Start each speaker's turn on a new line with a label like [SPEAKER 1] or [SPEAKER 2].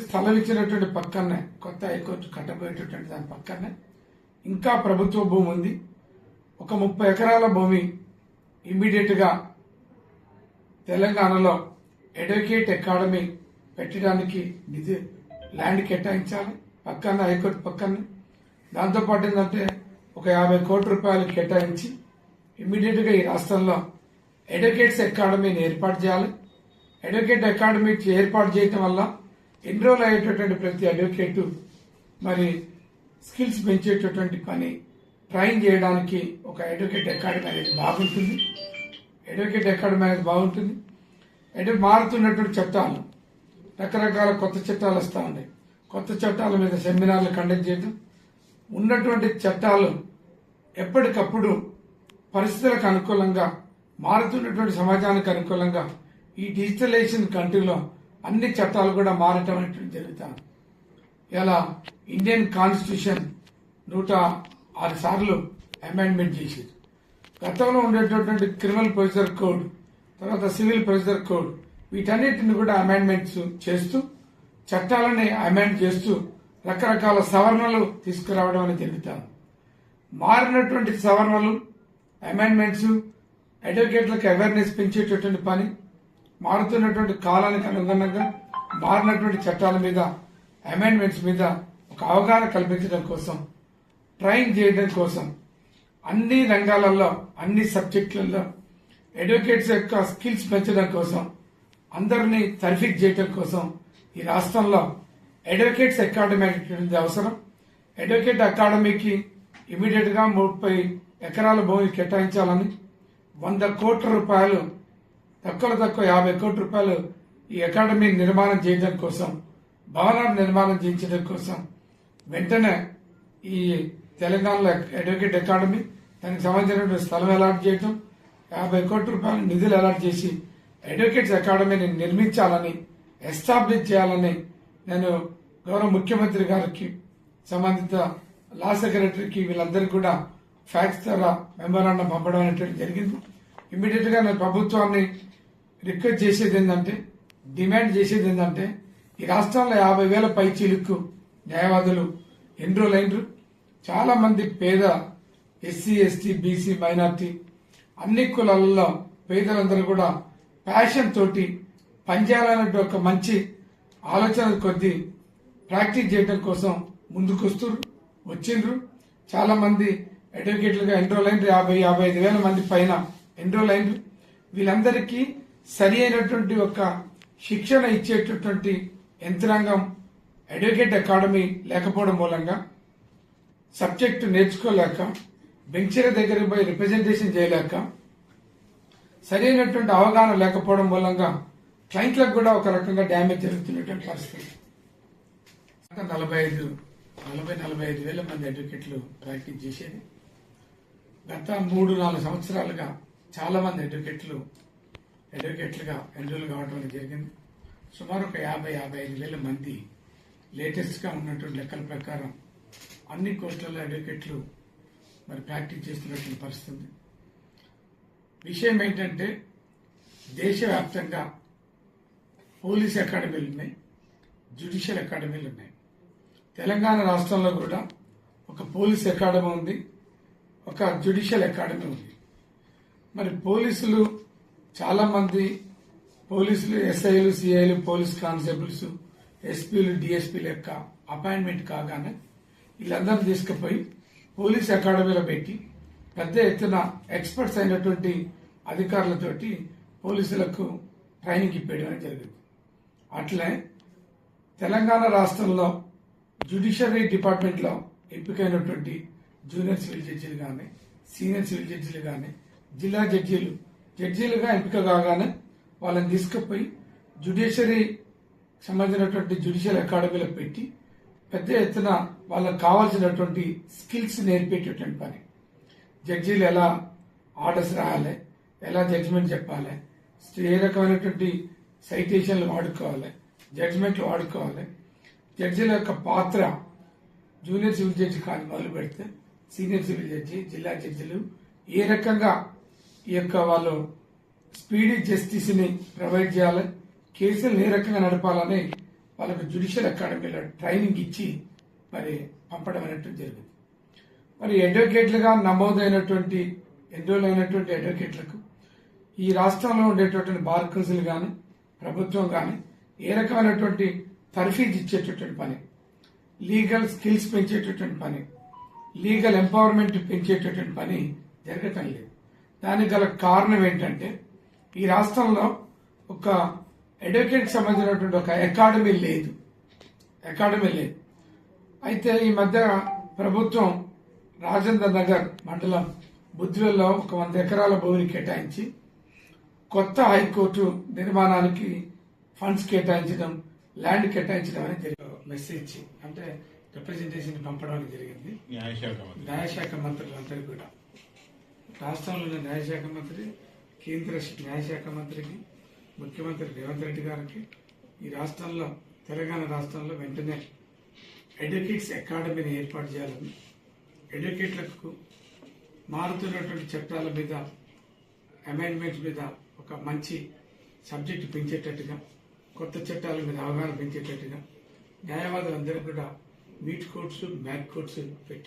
[SPEAKER 1] స్థలం ఇచ్చినటువంటి పక్కనే కొత్త హైకోర్టు కట్టబోయేటటువంటి దాని పక్కనే ఇంకా ప్రభుత్వ భూమి ఉంది. ఒక ముప్పై ఎకరాల భూమి ఇమ్మీడియట్గా తెలంగాణలో ఎడ్యుకేట్ అకాడమీ పెట్టడానికి నిధి ల్యాండ్ కేటాయించాలి పక్కన హైకోర్టు పక్కన. దాంతోపాటు ఏంటంటే ఒక యాభై కోట్ల రూపాయలు కేటాయించి ఇమ్మీడియట్గా ఈ రాష్ట్రంలో అడ్వకేట్స్ అకాడమీని ఏర్పాటు చేయాలి. అడ్వకేట్ అకాడమీ ఏర్పాటు చేయటం వల్ల ఎన్రోల్ అయ్యేటటువంటి ప్రతి అడ్వకేట్ మరి స్కిల్స్ పెంచేటటువంటి పని ట్రైన్ చేయడానికి ఒక అడ్వకేట్ అకాడమీ అనేది బాగుంటుంది. అడ్వకేట్ అకాడమీ అనేది బాగుంటుంది. అంటే మారుతున్నటువంటి చట్టాలు రకరకాల కొత్త చట్టాలు వస్తూ ఉన్నాయి. కొత్త చట్టాల మీద సెమినార్లు కండక్ట్ చేయడం ఉన్నటువంటి చట్టాలు ఎప్పటికప్పుడు పరిస్థితులకు అనుకూలంగా మారుతున్నటువంటి సమాజానికి అనుకూలంగా ఈ డిజిటలైజేషన్ కంట్రీలో అన్ని చట్టాలు కూడా మారటం అనేటువంటి జరుగుతాను ఇలా ఇండియన్ కాన్స్టిట్యూషన్ నూట ఆరు సార్లు అమెండ్మెంట్ చేసింది. గతంలో ఉండేటటువంటి క్రిమినల్ ప్రొసీజర్ కోడ్ తర్వాత సివిల్ ప్రొసీజర్ కోడ్ వీటన్నిటిని కూడా అమెండ్మెంట్స్ చేస్తూ చట్టాలని అమెండ్ చేస్తూ రకరకాల సవరణలు తీసుకురావడం అనేది జరుగుతాను మారినటువంటి సవరణలు అమెండ్మెంట్స్ అడ్వకేట్లకు అవేర్నెస్ పెంచేటటువంటి పని మారుతున్నటువంటి కాలానికి అనుగుణంగా మారినటువంటి చట్టాల మీద అమెండ్మెంట్స్ మీద ఒక అవగాహన కల్పించడం కోసం ట్రైన్ చేయడం కోసం అన్ని రంగాలలో అన్ని సబ్జెక్టులలో అడ్వకేట్స్ యొక్క స్కిల్స్ పెంచడం కోసం అందరినీ తర్ఫీక్ చేయడం కోసం ఈ రాష్ట్రంలో అడ్వకేట్స్ అకాడమీ అనేటువంటిది అవసరం. అడ్వకేట్ అకాడమీకి ఇమీడియట్గా ముప్పై ఎకరాల భూమి కేటాయించాలని వంద కోట్ల రూపాయలు తక్కువ తక్కువ యాభై కోట్ల రూపాయలు ఈ అకాడమీ నిర్మాణం చేయడం కోసం భవనాలు నిర్మాణం చేయించడం కోసం వెంటనే ఈ తెలంగాణలో అడ్వకేట్ అకాడమీ దానికి సంబంధించినటువంటి స్థలం అలాట్ చేయడం యాభై కోట్ల రూపాయలు నిధులు అలాట్ చేసి అడ్వకేట్స్ అకాడమీని నిర్మించాలని ఎస్టాబ్లిష్ చేయాలని నేను గౌరవ ముఖ్యమంత్రి గారికి సంబంధిత లా సెక్రటరీకి వీళ్ళందరికీ కూడా ఫ్యాక్స్ ద్వారా మెమోరాండం పంపడం అనేటువంటి జరిగింది. ఇమ్మీడియట్గా నేను ప్రభుత్వాన్ని రిక్వెస్ట్ చేసేది ఏంటంటే డిమాండ్ చేసేది ఏంటంటే ఈ రాష్ట్రంలో యాభై వేల పై చిలుక్కు న్యాయవాదులు ఎన్రోల్ అయినరు. చాలా మంది పేద ఎస్సీ ఎస్టీ బీసీ మైనార్టీ అన్ని కులాలలో పేదలందరూ కూడా ప్యాషన్ తోటి పనిచేయాలనే ఒక మంచి ఆలోచన కొద్దీ ప్రాక్టీస్ చేయడం కోసం ముందుకొస్తున్నారు వచ్చిండ్రు. చాలా మంది అడ్వకేట్లుగా ఎన్రోల్ అయినరు. యాభై యాభై ఐదు వేల మంది పైన ఎన్రోల్ అయినరు. వీళ్ళందరికీ సరి అయినటువంటి ఒక శిక్షణ ఇచ్చేటటువంటి యంత్రాంగం అడ్వకేట్ అకాడమీ లేకపోవడం మూలంగా సబ్జెక్టు నేర్చుకోలేక బెంచీల దగ్గరికి పోయి రిప్రజెంటేషన్ చేయలేక సరైనటువంటి అవగాహన లేకపోవడం మూలంగా క్లయింట్లకు కూడా ఒక రకంగా డ్యామేజ్ జరుగుతున్నటువంటి పరిస్థితి. గత నలభై ఐదు నలభై నలభై ఐదు వేల మంది అడ్వకేట్లు ప్రాక్టీస్ చేసేది. గత మూడు నాలుగు సంవత్సరాలుగా చాలా మంది అడ్వకేట్లు అడ్వకేట్లుగా ఎన్రోల్ కావడం జరిగింది. సుమారు ఒక యాభై యాభై ఐదు వేల మంది లేటెస్ట్గా ఉన్నటువంటి లెక్కల ప్రకారం అన్ని కోర్టులలో అడ్వకేట్లు మరి ప్రాక్టీస్ చేస్తున్నటువంటి పరిస్థితి. విషయం ఏంటంటే దేశవ్యాప్తంగా పోలీస్ అకాడమీలు ఉన్నాయి జ్యుడిషియల్ అకాడమీలు ఉన్నాయి. తెలంగాణ రాష్ట్రంలో కూడా ఒక పోలీస్ అకాడమీ ఉంది ఒక జ్యుడిషియల్ అకాడమీ ఉంది. మరి పోలీసులు చాలా మంది పోలీసులు ఎస్ఐలు సిఐలు పోలీస్ కానిస్టేబుల్స్ ఎస్పీలు డిఎస్పీల యొక్క అపాయింట్మెంట్ కాగానే వీళ్ళందరినీ తీసుకుపోయి పోలీస్ అకాడమీలో పెట్టి పెద్ద ఎత్తున ఎక్స్పర్ట్స్ అయినటువంటి అధికారులతోటి పోలీసులకు ట్రైనింగ్ ఇప్పేయడం జరిగింది. అట్లే తెలంగాణ రాష్ట్రంలో జ్యుడిషియరీ డిపార్ట్మెంట్లో ఎంపికైనటువంటి జూనియర్ సివిల్ జడ్జీలు కానీ సీనియర్ సివిల్ జడ్జీలు కానీ జిల్లా జడ్జీలు జడ్జీలుగా ఎంపిక కాగానే వాళ్ళని తీసుకుపోయి జ్యుడిషియరీ సంబంధించినటువంటి జ్యుడిషియల్ అకాడమీలో పెట్టి పెద్ద ఎత్తున వాళ్ళకి కావాల్సినటువంటి స్కిల్స్ నేర్పేటటువంటి పని. జడ్జీలు ఎలా ఆర్డర్స్ రాయాలి ఎలా జడ్జిమెంట్ చెప్పాలి ఏ రకమైనటువంటి సైటేషన్లు వాడుకోవాలి జడ్జిమెంట్లు వాడుకోవాలి. జడ్జీల యొక్క పాత్ర జూనియర్ సివిల్ జడ్జి కానీ మొదలు పెడితే సీనియర్ సివిల్ జడ్జి జిల్లా జడ్జిలు ఏ రకంగా ఈ యొక్క వాళ్ళు స్పీడీ జస్టిస్ని ప్రొవైడ్ చేయాలి కేసులు ఏ రకంగా నడపాలని వాళ్ళకు జ్యుడిషియల్ అకాడమీలో ట్రైనింగ్ ఇచ్చి మరి పంపడం అనేటువంటి జరిగింది మరి అడ్వకేట్లుగా నమోదైనటువంటి ఎన్రోల్ అయినటువంటి అడ్వకేట్లకు ఈ రాష్ట్రంలో ఉండేటటువంటి బార్ కౌన్సిల్ కానీ ప్రభుత్వం కానీ ఏ రకమైనటువంటి తర్ఫీజ్ ఇచ్చేటటువంటి పని లీగల్ స్కిల్స్ పెంచేటటువంటి పని లీగల్ ఎంపవర్మెంట్ పెంచేటటువంటి పని జరగటం లేదు. దానికి గల కారణం ఏంటంటే ఈ రాష్ట్రంలో ఒక అడ్వకేట్ సంబంధించినటువంటి ఒక అకాడమీ లేదు. అకాడమీ లేదు. అయితే ఈ మధ్య ప్రభుత్వం రాజేంద్ర నగర్ మండలం బుద్ధివెల్లో ఒక వంద ఎకరాల భూమిని కేటాయించి కొత్త హైకోర్టు నిర్మాణానికి ఫండ్స్ కేటాయించడం ల్యాండ్ కేటాయించడం అనేది మెసేజ్ అంటే రిప్రజెంటేషన్ పంపడం అనేది జరిగింది.
[SPEAKER 2] న్యాయశాఖ
[SPEAKER 1] న్యాయశాఖ మంత్రులందరూ కూడా. రాష్ట్రంలోని న్యాయశాఖ మంత్రి కేంద్ర న్యాయశాఖ మంత్రికి ముఖ్యమంత్రి రేవంత్ రెడ్డి గారికి ఈ రాష్ట్రంలో తెలంగాణ రాష్ట్రంలో వెంటనే ఎడ్యుకేట్స్ అకాడమీని ఏర్పాటు చేయాలని ఎడ్యుకేట్లకు మారుతున్నటువంటి చట్టాల మీద అమెండ్మెంట్స్ మీద ఒక మంచి సబ్జెక్టు పెంచేటట్టుగా కొత్త చట్టాల మీద అవగాహన పెంచేటట్టుగా న్యాయవాదులందరూ కూడా మీట్ కోర్ట్స్ బ్యాక్ కోర్ట్స్ పెట్టి